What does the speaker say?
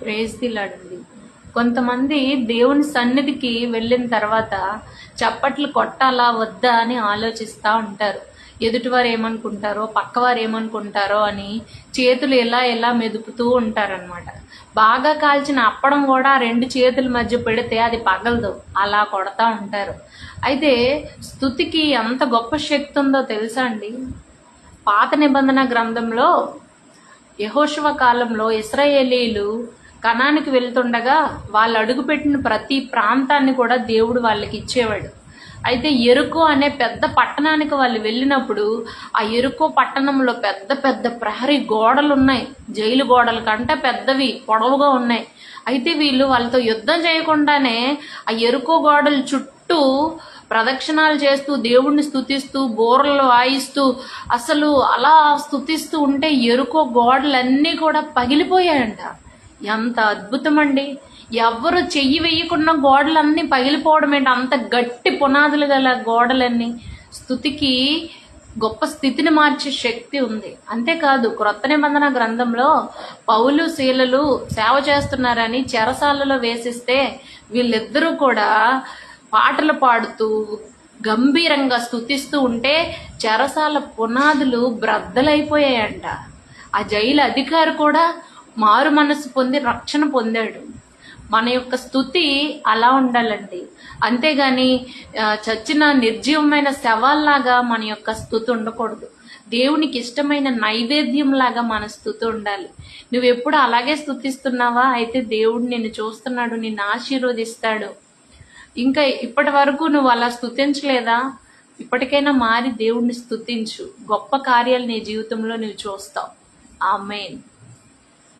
Praise దిలాడండి కొంతమంది దేవుని సన్నిధికి వెళ్ళిన తర్వాత చప్పట్లు కొట్టాలా వద్దా అని ఆలోచిస్తూ ఉంటారు. ఎదుటివారు ఏమనుకుంటారో పక్కవారు ఏమనుకుంటారో అని చేతులు ఎలా ఎలా మెదుపుతూ ఉంటారనమాట బాగా కాల్చిన అప్పడం కూడా రెండు చేతుల మధ్య పెడితే అది పగలదు. అలా కొడతా ఉంటారు. అయితే స్థుతికి ఎంత గొప్ప శక్తి ఉందో తెలుసా అండి? పాత నిబంధన గ్రంథంలో యహోశివ కాలంలో ఇస్రాయేలీలు కణానికి వెళ్తుండగా వాళ్ళు అడుగుపెట్టిన ప్రతి ప్రాంతాన్ని కూడా దేవుడు వాళ్ళకి ఇచ్చేవాడు. అయితే ఎరుకో అనే పెద్ద పట్టణానికి వాళ్ళు వెళ్ళినప్పుడు ఆ ఎరుకో పట్టణంలో పెద్ద పెద్ద ప్రహరీ గోడలు ఉన్నాయి జైలు గోడల కంటే పెద్దవి పొడవుగా ఉన్నాయి. అయితే వీళ్ళు వాళ్ళతో యుద్ధం చేయకుండానే ఆ ఎరుకో గోడల చుట్టూ ప్రదక్షిణాలు చేస్తూ దేవుణ్ణి స్థుతిస్తూ బోర్లు వాయిస్తూ అసలు అలా స్థుతిస్తూ ఉంటే ఎరుకో గోడలన్నీ కూడా పగిలిపోయాయంట. ఎంత అద్భుతం అండి ఎవ్వరు చెయ్యి వేయకుండా గోడలన్నీ పగిలిపోవడం ఏంటి అంత గట్టి పునాదులు గల గోడలన్నీ. స్థుతికి గొప్ప స్థితిని మార్చే శక్తి ఉంది. అంతేకాదు క్రొత్త నిబంధన గ్రంథంలో పౌలు శీలలు సేవ చేస్తున్నారని చెరసాలలో వేసిస్తే వీళ్ళిద్దరూ కూడా పాటలు పాడుతూ గంభీరంగా స్థుతిస్తూ ఉంటే చెరసాల పునాదులు బ్రద్దలైపోయాయంట. ఆ జైలు అధికారి కూడా మారు మనసు పొంది రక్షణ పొందాడు. మన యొక్క స్థుతి అలా ఉండాలండి. అంతేగాని చచ్చిన నిర్జీవమైన శవాల్లాగా మన యొక్క స్థుతి ఉండకూడదు. దేవునికి ఇష్టమైన నైవేద్యం లాగా మన స్థుతి ఉండాలి. నువ్వు ఎప్పుడు అలాగే స్థుతిస్తున్నావా? అయితే దేవుడు నిన్ను చూస్తున్నాడు నిన్ను ఆశీర్వదిస్తాడు. ఇంకా ఇప్పటి వరకు నువ్వు అలా స్థుతించలేదా? ఇప్పటికైనా మారి దేవుణ్ణి స్థుతించు. గొప్ప కార్యాలు నీ జీవితంలో నువ్వు చూస్తావు. ఆ మెయిన్